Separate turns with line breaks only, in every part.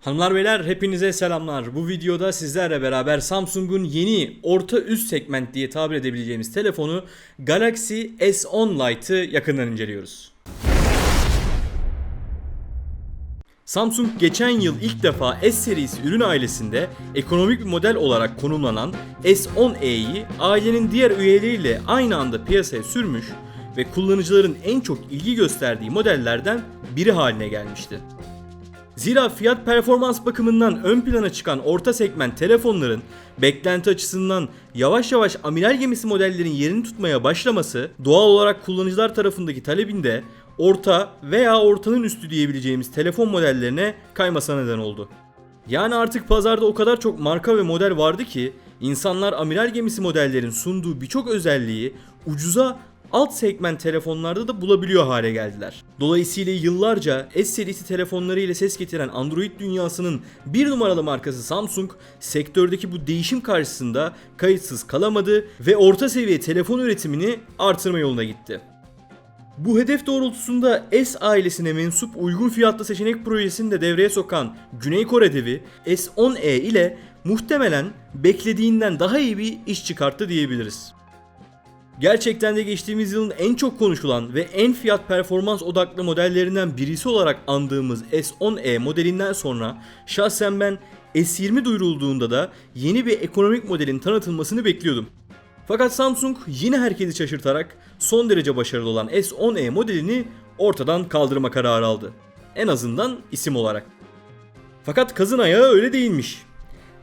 Hanımlar beyler hepinize selamlar. Bu videoda sizlerle beraber Samsung'un yeni orta üst segment diye tabir edebileceğimiz telefonu Galaxy S10 Lite'ı yakından inceliyoruz. Samsung geçen yıl ilk defa S serisi ürün ailesinde ekonomik bir model olarak konumlanan S10e'yi ailenin diğer üyeleriyle aynı anda piyasaya sürmüş ve kullanıcıların en çok ilgi gösterdiği modellerden biri haline gelmişti. Zira fiyat performans bakımından ön plana çıkan orta segment telefonların beklenti açısından yavaş yavaş amiral gemisi modellerin yerini tutmaya başlaması doğal olarak kullanıcılar tarafındaki talebinde orta veya ortanın üstü diyebileceğimiz telefon modellerine kaymasına neden oldu. Yani artık pazarda o kadar çok marka ve model vardı ki insanlar amiral gemisi modellerin sunduğu birçok özelliği ucuza alt segment telefonlarda da bulabiliyor hale geldiler. Dolayısıyla yıllarca S serisi telefonları ile ses getiren Android dünyasının bir numaralı markası Samsung sektördeki bu değişim karşısında kayıtsız kalamadı ve orta seviye telefon üretimini artırma yoluna gitti. Bu hedef doğrultusunda S ailesine mensup uygun fiyatlı seçenek projesini de devreye sokan Güney Kore devi S10e ile muhtemelen beklediğinden daha iyi bir iş çıkarttı diyebiliriz. Gerçekten de geçtiğimiz yılın en çok konuşulan ve en fiyat performans odaklı modellerinden birisi olarak andığımız S10e modelinden sonra şahsen ben S20 duyurulduğunda da yeni bir ekonomik modelin tanıtılmasını bekliyordum. Fakat Samsung yine herkesi şaşırtarak son derece başarılı olan S10e modelini ortadan kaldırma kararı aldı. En azından isim olarak. Fakat kazın ayağı öyle değilmiş.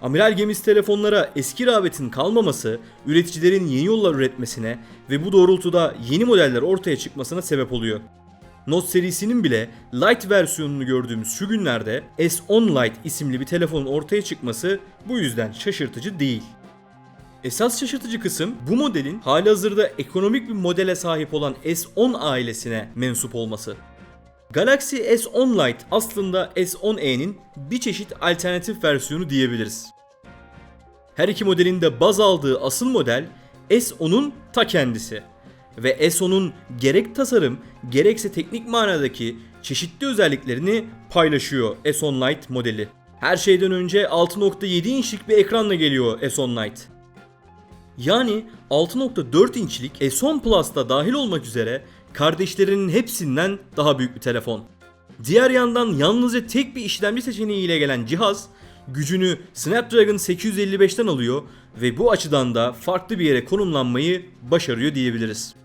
Amiral gemisi telefonlara eski rağbetin kalmaması, üreticilerin yeni yollar üretmesine ve bu doğrultuda yeni modeller ortaya çıkmasına sebep oluyor. Note serisinin bile Lite versiyonunu gördüğümüz şu günlerde S10 Lite isimli bir telefonun ortaya çıkması bu yüzden şaşırtıcı değil. Esas şaşırtıcı kısım bu modelin halihazırda ekonomik bir modele sahip olan S10 ailesine mensup olması. Galaxy S10 Lite aslında S10e'nin bir çeşit alternatif versiyonu diyebiliriz. Her iki modelin de baz aldığı asıl model S10'un ta kendisi. Ve S10'un gerek tasarım gerekse teknik manadaki çeşitli özelliklerini paylaşıyor S10 Lite modeli. Her şeyden önce 6.7 inçlik bir ekranla geliyor S10 Lite. Yani 6.4 inçlik S10 Plus'ta dahil olmak üzere kardeşlerinin hepsinden daha büyük bir telefon. Diğer yandan yalnızca tek bir işlemci seçeneğiyle gelen cihaz gücünü Snapdragon 855'ten alıyor ve bu açıdan da farklı bir yere konumlanmayı başarıyor diyebiliriz.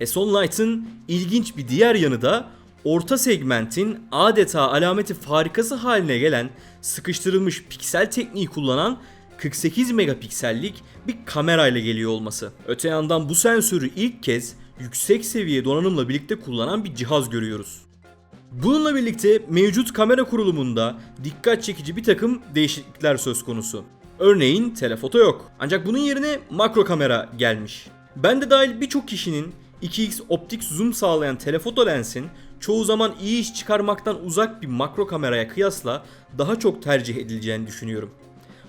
S10 Lite'ın ilginç bir diğer yanı da orta segmentin adeta alameti farikası haline gelen sıkıştırılmış piksel tekniği kullanan 48 megapiksellik bir kamerayla geliyor olması. Öte yandan bu sensörü ilk kez yüksek seviye donanımla birlikte kullanan bir cihaz görüyoruz. Bununla birlikte mevcut kamera kurulumunda dikkat çekici bir takım değişiklikler söz konusu. Örneğin telefoto yok. Ancak bunun yerine makro kamera gelmiş. Ben de dahil birçok kişinin 2x optik zoom sağlayan telefoto lensin çoğu zaman iyi iş çıkarmaktan uzak bir makro kameraya kıyasla daha çok tercih edileceğini düşünüyorum.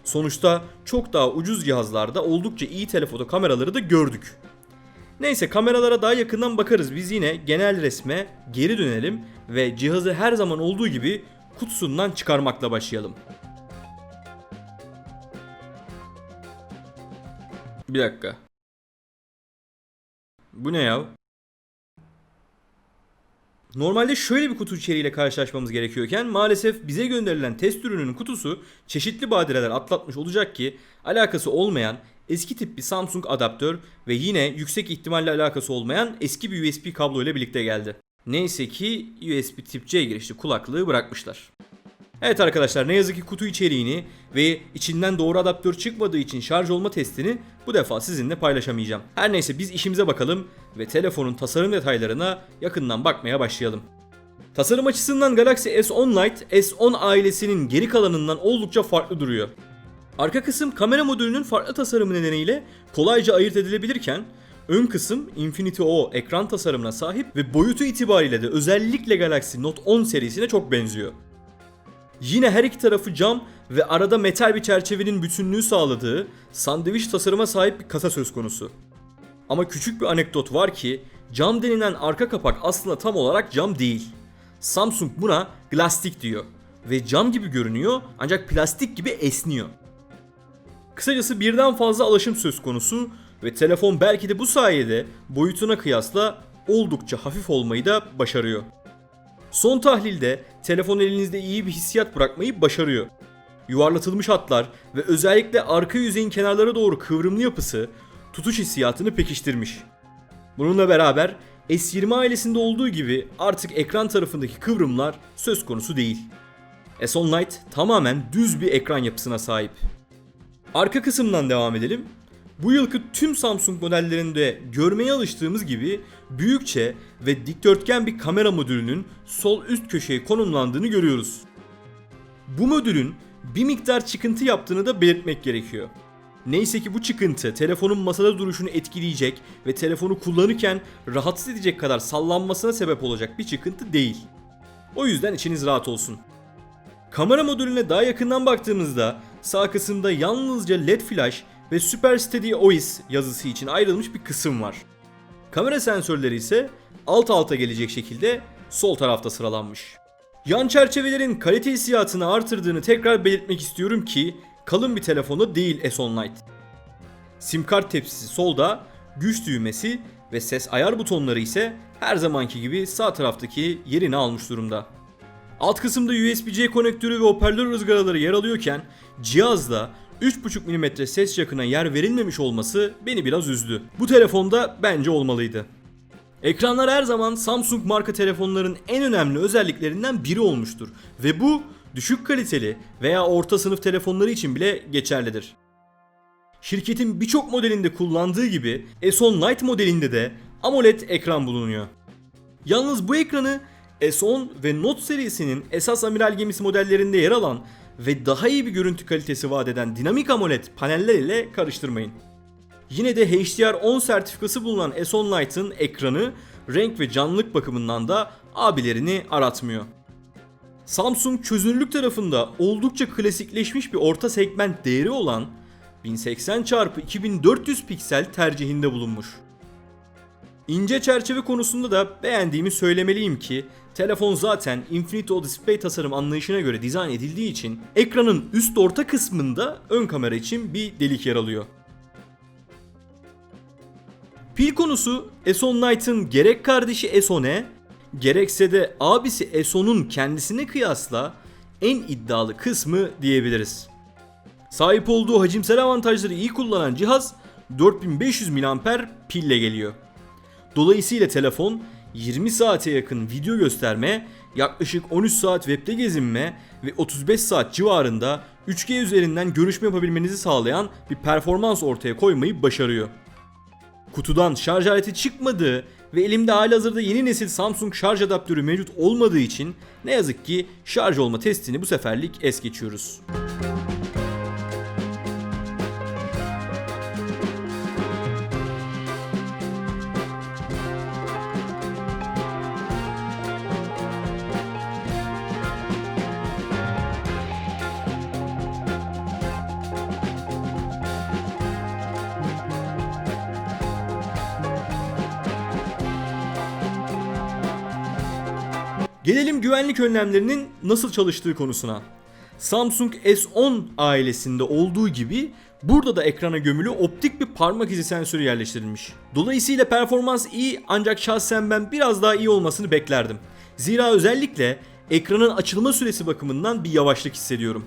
Sonuçta çok daha ucuz cihazlarda oldukça iyi telefoto kameraları da gördük. Neyse kameralara daha yakından bakarız. Biz yine genel resme geri dönelim ve cihazı her zaman olduğu gibi kutusundan çıkarmakla başlayalım. Bir dakika. Bu ne ya? Normalde şöyle bir kutu içeriğiyle karşılaşmamız gerekiyorken maalesef bize gönderilen test ürününün kutusu çeşitli badireler atlatmış olacak ki alakası olmayan eski tip bir Samsung adaptör ve yine yüksek ihtimalle alakası olmayan eski bir USB kablo ile birlikte geldi. Neyse ki USB tip C girişli kulaklığı bırakmışlar. Evet arkadaşlar ne yazık ki kutu içeriğini ve içinden doğru adaptör çıkmadığı için şarj olma testini bu defa sizinle paylaşamayacağım. Her neyse biz işimize bakalım ve telefonun tasarım detaylarına yakından bakmaya başlayalım. Tasarım açısından Galaxy S10 Lite S10 ailesinin geri kalanından oldukça farklı duruyor. Arka kısım kamera modülünün farklı tasarımı nedeniyle kolayca ayırt edilebilirken ön kısım Infinity O ekran tasarımına sahip ve boyutu itibariyle de özellikle Galaxy Note 10 serisine çok benziyor. Yine her iki tarafı cam ve arada metal bir çerçevenin bütünlüğü sağladığı sandviç tasarıma sahip bir kasa söz konusu. Ama küçük bir anekdot var ki cam denilen arka kapak aslında tam olarak cam değil. Samsung buna glastik diyor. ve cam gibi görünüyor ancak plastik gibi esniyor. Kısacası birden fazla alaşım söz konusu ve telefon belki de bu sayede boyutuna kıyasla oldukça hafif olmayı da başarıyor. Son tahlilde telefon elinizde iyi bir hissiyat bırakmayı başarıyor. Yuvarlatılmış hatlar ve özellikle arka yüzeyin kenarlara doğru kıvrımlı yapısı tutuş hissiyatını pekiştirmiş. Bununla beraber S20 ailesinde olduğu gibi artık ekran tarafındaki kıvrımlar söz konusu değil. S10 Lite tamamen düz bir ekran yapısına sahip. Arka kısımdan devam edelim. Bu yılki tüm Samsung modellerinde görmeye alıştığımız gibi büyükçe ve dikdörtgen bir kamera modülünün sol üst köşeye konumlandığını görüyoruz. Bu modülün bir miktar çıkıntı yaptığını da belirtmek gerekiyor. Neyse ki bu çıkıntı telefonun masada duruşunu etkileyecek ve telefonu kullanırken rahatsız edecek kadar sallanmasına sebep olacak bir çıkıntı değil. O yüzden içiniz rahat olsun. Kamera modülüne daha yakından baktığımızda sağ kısımda yalnızca LED flash ve Super Steady OIS yazısı için ayrılmış bir kısım var. Kamera sensörleri ise alt alta gelecek şekilde sol tarafta sıralanmış. Yan çerçevelerin kalite hissiyatını artırdığını tekrar belirtmek istiyorum ki kalın bir telefonda değil S10 Lite. Sim kart tepsisi solda, güç düğmesi ve ses ayar butonları ise her zamanki gibi sağ taraftaki yerini almış durumda. Alt kısımda USB-C konektörü ve hoparlör ızgaraları yer alıyorken cihazda 3.5 mm ses yakına yer verilmemiş olması beni biraz üzdü. Bu telefonda bence olmalıydı. Ekranlar her zaman Samsung marka telefonların en önemli özelliklerinden biri olmuştur ve bu düşük kaliteli veya orta sınıf telefonları için bile geçerlidir. Şirketin birçok modelinde kullandığı gibi S10 Lite modelinde de AMOLED ekran bulunuyor. Yalnız bu ekranı S10 ve Note serisinin esas amiral gemisi modellerinde yer alan ve daha iyi bir görüntü kalitesi vaat eden dinamik AMOLED paneller ile karıştırmayın. Yine de HDR10 sertifikası bulunan S10 Lite'ın ekranı renk ve canlılık bakımından da abilerini aratmıyor. Samsung çözünürlük tarafında oldukça klasikleşmiş bir orta segment değeri olan 1080x2400 piksel tercihinde bulunmuş. İnce çerçeve konusunda da beğendiğimi söylemeliyim ki telefon zaten Infinity O Display tasarım anlayışına göre dizayn edildiği için ekranın üst orta kısmında ön kamera için bir delik yer alıyor. Pil konusu S10 Lite'ın gerek kardeşi S10e gerekse de abisi S10'un kendisine kıyasla en iddialı kısmı diyebiliriz. Sahip olduğu hacimsel avantajları iyi kullanan cihaz 4500 mAh pille geliyor. Dolayısıyla telefon 20 saate yakın video gösterme, yaklaşık 13 saat webde gezinme ve 35 saat civarında 3G üzerinden görüşme yapabilmenizi sağlayan bir performans ortaya koymayı başarıyor. Kutudan şarj aleti çıkmadığı ve elimde halihazırda yeni nesil Samsung şarj adaptörü mevcut olmadığı için ne yazık ki şarj olma testini bu seferlik es geçiyoruz. Gelelim güvenlik önlemlerinin nasıl çalıştığı konusuna. Samsung S10 ailesinde olduğu gibi burada da ekrana gömülü optik bir parmak izi sensörü yerleştirilmiş. Dolayısıyla performans iyi ancak şahsen ben biraz daha iyi olmasını beklerdim. Zira özellikle ekranın açılma süresi bakımından bir yavaşlık hissediyorum.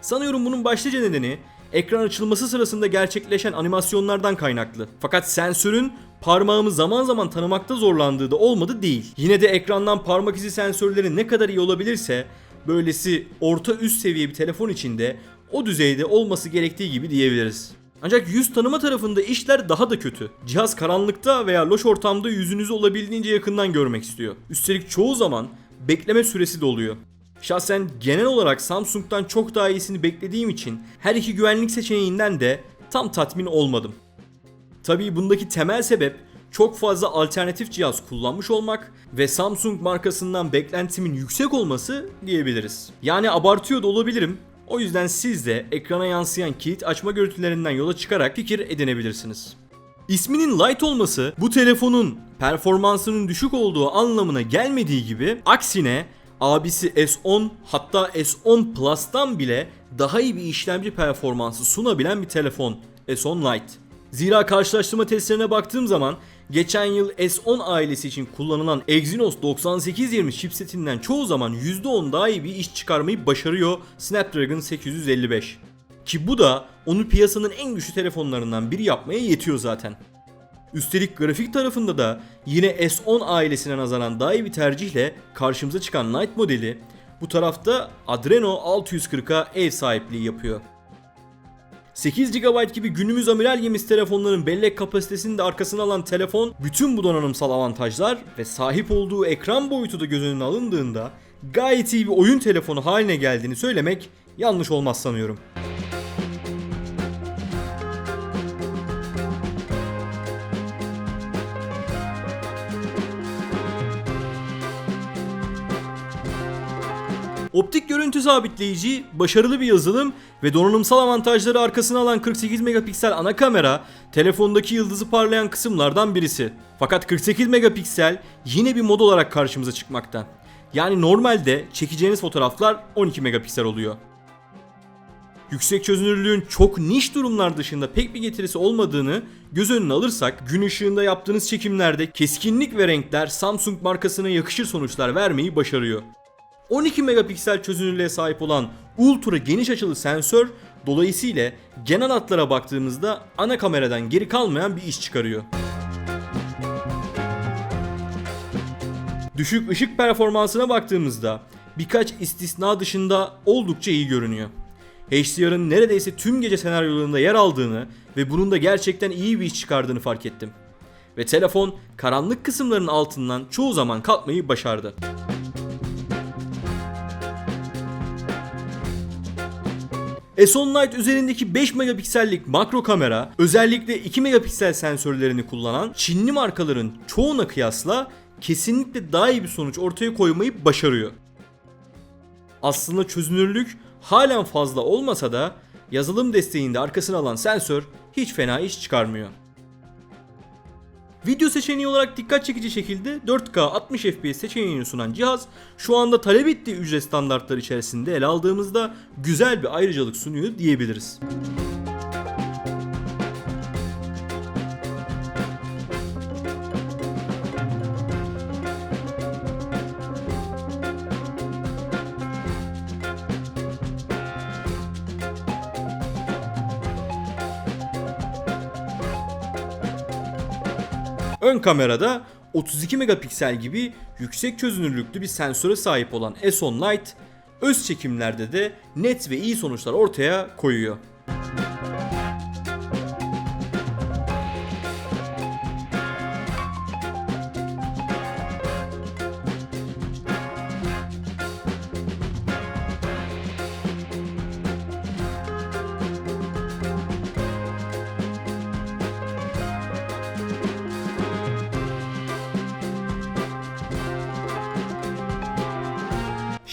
Sanıyorum bunun başlıca nedeni ekran açılması sırasında gerçekleşen animasyonlardan kaynaklı. Fakat sensörün parmağımı zaman zaman tanımakta zorlandığı da olmadı değil. Yine de ekrandan parmak izi sensörleri ne kadar iyi olabilirse böylesi orta üst seviye bir telefon içinde o düzeyde olması gerektiği gibi diyebiliriz. Ancak yüz tanıma tarafında işler daha da kötü. Cihaz karanlıkta veya loş ortamda yüzünüzü olabildiğince yakından görmek istiyor. Üstelik çoğu zaman bekleme süresi de oluyor. Şahsen genel olarak Samsung'dan çok daha iyisini beklediğim için her iki güvenlik seçeneğinden de tam tatmin olmadım. Tabii bundaki temel sebep çok fazla alternatif cihaz kullanmış olmak ve Samsung markasından beklentimin yüksek olması diyebiliriz. Yani abartıyor da olabilirim. O yüzden siz de ekrana yansıyan kilit açma görüntülerinden yola çıkarak fikir edinebilirsiniz. İsminin light olması bu telefonun performansının düşük olduğu anlamına gelmediği gibi aksine abisi S10 hatta S10 Plus'tan bile daha iyi bir işlemci performansı sunabilen bir telefon S10 Lite. Zira karşılaştırma testlerine baktığım zaman geçen yıl S10 ailesi için kullanılan Exynos 9820 chipsetinden çoğu zaman %10 daha iyi bir iş çıkarmayı başarıyor Snapdragon 855. Ki bu da onu piyasanın en güçlü telefonlarından biri yapmaya yetiyor zaten. Üstelik grafik tarafında da yine S10 ailesine nazaran daha iyi bir tercihle karşımıza çıkan Lite modeli bu tarafta Adreno 640'a ev sahipliği yapıyor. 8 GB gibi günümüz amiral gemisi telefonların bellek kapasitesini de arkasına alan telefon bütün bu donanımsal avantajlar ve sahip olduğu ekran boyutu da göz önüne alındığında gayet iyi bir oyun telefonu haline geldiğini söylemek yanlış olmaz sanıyorum. Optik görüntü sabitleyici, başarılı bir yazılım ve donanımsal avantajları arkasına alan 48 megapiksel ana kamera telefondaki yıldızı parlayan kısımlardan birisi. Fakat 48 megapiksel yine bir mod olarak karşımıza çıkmakta. Yani normalde çekeceğiniz fotoğraflar 12 megapiksel oluyor. Yüksek çözünürlüğün çok niş durumlar dışında pek bir getirisi olmadığını göz önüne alırsak gün ışığında yaptığınız çekimlerde keskinlik ve renkler Samsung markasına yakışır sonuçlar vermeyi başarıyor. 12 megapiksel çözünürlüğe sahip olan ultra geniş açılı sensör dolayısıyla genel hatlara baktığımızda ana kameradan geri kalmayan bir iş çıkarıyor. Düşük ışık performansına baktığımızda birkaç istisna dışında oldukça iyi görünüyor. HDR'ın neredeyse tüm gece senaryolarında yer aldığını ve bunun da gerçekten iyi bir iş çıkardığını fark ettim. Ve telefon karanlık kısımların altından çoğu zaman kalkmayı başardı. S10 Lite üzerindeki 5 megapiksellik makro kamera özellikle 2 megapiksel sensörlerini kullanan Çinli markaların çoğuna kıyasla kesinlikle daha iyi bir sonuç ortaya koymayı başarıyor. Aslında çözünürlük halen fazla olmasa da yazılım desteğinde arkasına alan sensör hiç fena iş çıkarmıyor. Video seçeneği olarak dikkat çekici şekilde 4K 60 FPS seçeneğini sunan cihaz şu anda talep ettiği ücret standartları içerisinde ele aldığımızda güzel bir ayrıcalık sunuyor diyebiliriz. Ön kamerada 32 megapiksel gibi yüksek çözünürlüklü bir sensöre sahip olan S10 Lite öz çekimlerde de net ve iyi sonuçlar ortaya koyuyor.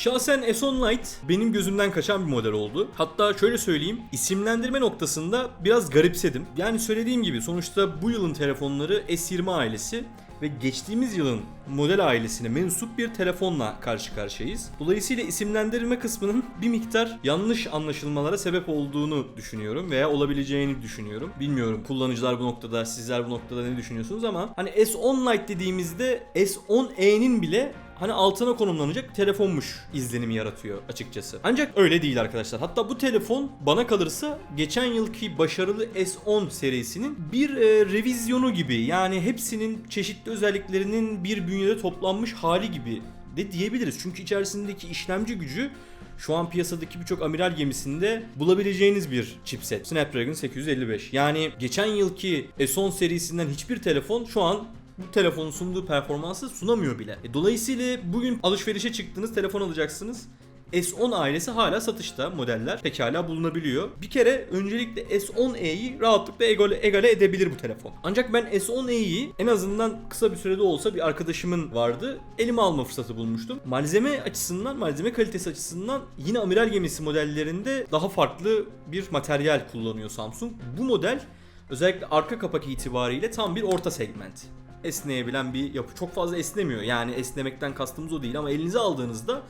Şahsen S10 Lite benim gözümden kaçan bir model oldu. Hatta şöyle söyleyeyim, isimlendirme noktasında biraz garipsedim. Yani söylediğim gibi sonuçta bu yılın telefonları S20 ailesi ve geçtiğimiz yılın model ailesine mensup bir telefonla karşı karşıyayız. Dolayısıyla isimlendirme kısmının bir miktar yanlış anlaşılmalara sebep olduğunu düşünüyorum veya olabileceğini düşünüyorum. Bilmiyorum kullanıcılar bu noktada, sizler bu noktada ne düşünüyorsunuz ama hani S10 Lite dediğimizde S10e'nin bile hani altına konumlanacak telefonmuş izlenimi yaratıyor açıkçası. Ancak öyle değil arkadaşlar. Hatta bu telefon bana kalırsa geçen yılki başarılı S10 serisinin bir e, revizyonu gibi. Yani hepsinin çeşitli özelliklerinin bir bünyede toplanmış hali gibi de diyebiliriz. Çünkü içerisindeki işlemci gücü şu an piyasadaki birçok amiral gemisinde bulabileceğiniz bir chipset. Snapdragon 855. Yani geçen yılki S10 serisinden hiçbir telefon şu an bu telefonun sunduğu performansı sunamıyor bile. E, dolayısıyla bugün alışverişe çıktınız, telefon alacaksınız. S10 ailesi hala satışta modeller pekala bulunabiliyor. Bir kere öncelikle S10e'yi rahatlıkla egale, egale edebilir bu telefon. Ancak ben S10e'yi en azından kısa bir sürede olsa bir arkadaşımın vardı. Elime alma fırsatı bulmuştum. Malzeme açısından, malzeme kalitesi açısından yine amiral gemisi modellerinde daha farklı bir materyal kullanıyor Samsung. Bu model özellikle arka kapak itibariyle tam bir orta segment. Esneyebilen bir yapı. Çok fazla esnemiyor. Yani esnemekten kastımız o değil ama elinize aldığınızda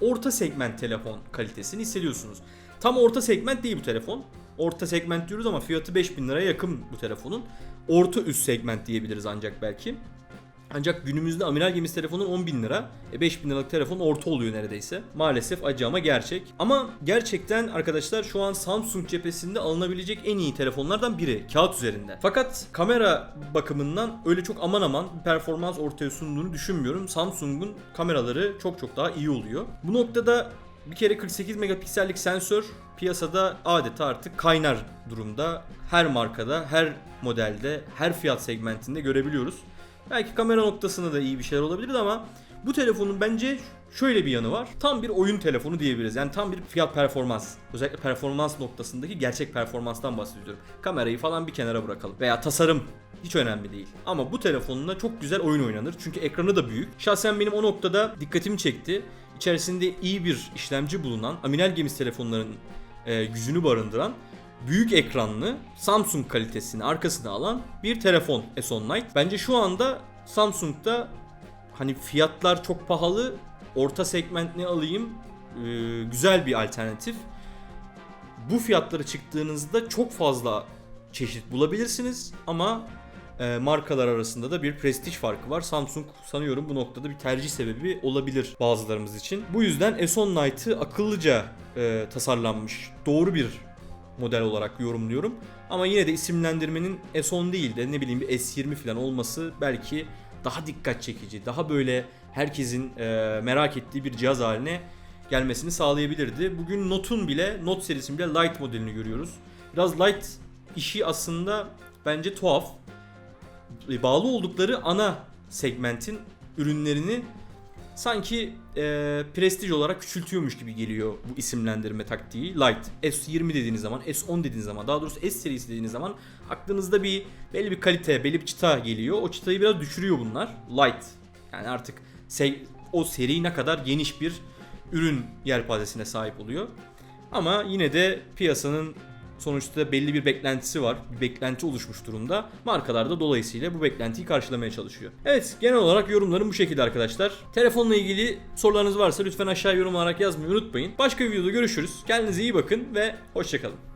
orta segment telefon kalitesini hissediyorsunuz. Tam orta segment değil bu telefon. Orta segment diyoruz ama fiyatı 5000 liraya yakın bu telefonun. Orta üst segment diyebiliriz ancak belki. Ancak günümüzde amiral gemisi telefonun 10 bin lira. E 5 bin liralık telefon orta oluyor neredeyse. Maalesef acı ama gerçek. Ama gerçekten arkadaşlar şu an Samsung cephesinde alınabilecek en iyi telefonlardan biri. Kağıt üzerinde. Fakat kamera bakımından öyle çok aman aman performans ortaya sunduğunu düşünmüyorum. Samsung'un kameraları çok çok daha iyi oluyor. Bu noktada bir kere 48 megapiksellik sensör piyasada adeta artık kaynar durumda. Her markada, her modelde, her fiyat segmentinde görebiliyoruz. Belki kamera noktasında da iyi bir şeyler olabilirdi ama bu telefonun bence şöyle bir yanı var. Tam bir oyun telefonu diyebiliriz. Yani tam bir fiyat performans. Özellikle performans noktasındaki gerçek performanstan bahsediyorum. Kamerayı falan bir kenara bırakalım. Veya tasarım hiç önemli değil. Ama bu telefonla çok güzel oyun oynanır. Çünkü ekranı da büyük. Şahsen benim o noktada dikkatimi çekti. İçerisinde iyi bir işlemci bulunan amiral gemisi telefonların e, gücünü barındıran büyük ekranlı Samsung kalitesini arkasına alan bir telefon S10 Lite. Bence şu anda Samsung'da hani fiyatlar çok pahalı, orta segment ne alayım e, güzel bir alternatif. Bu fiyatlara çıktığınızda çok fazla çeşit bulabilirsiniz ama e, markalar arasında da bir prestij farkı var. Samsung sanıyorum bu noktada bir tercih sebebi olabilir bazılarımız için. Bu yüzden S10 Lite'ı akıllıca e, tasarlanmış doğru bir model olarak yorumluyorum. Ama yine de isimlendirmenin S10 değil de ne bileyim bir S20 falan olması belki daha dikkat çekici, daha böyle herkesin e, merak ettiği bir cihaz haline gelmesini sağlayabilirdi. Bugün Note'un bile, Note serisinin bile Lite modelini görüyoruz. Biraz Lite işi aslında bence tuhaf. E, Bağlı oldukları ana segmentin ürünlerini sanki e, prestij olarak küçültüyormuş gibi geliyor bu isimlendirme taktiği. Light, S20 dediğiniz zaman, S10 dediğiniz zaman, daha doğrusu S serisi dediğiniz zaman aklınızda bir belli bir kalite, belli bir çıta geliyor. O çıtayı biraz düşürüyor bunlar. Light. Yani artık se- o seri ne kadar geniş bir ürün yelpazesine sahip oluyor. Ama yine de piyasanın sonuçta belli bir beklentisi var. Bir beklenti oluşmuş durumda. Markalar da dolayısıyla bu beklentiyi karşılamaya çalışıyor. Evet genel olarak yorumlarım bu şekilde arkadaşlar. Telefonla ilgili sorularınız varsa lütfen aşağı yorum olarak yazmayı unutmayın. Başka bir videoda görüşürüz. Kendinize iyi bakın ve hoşçakalın.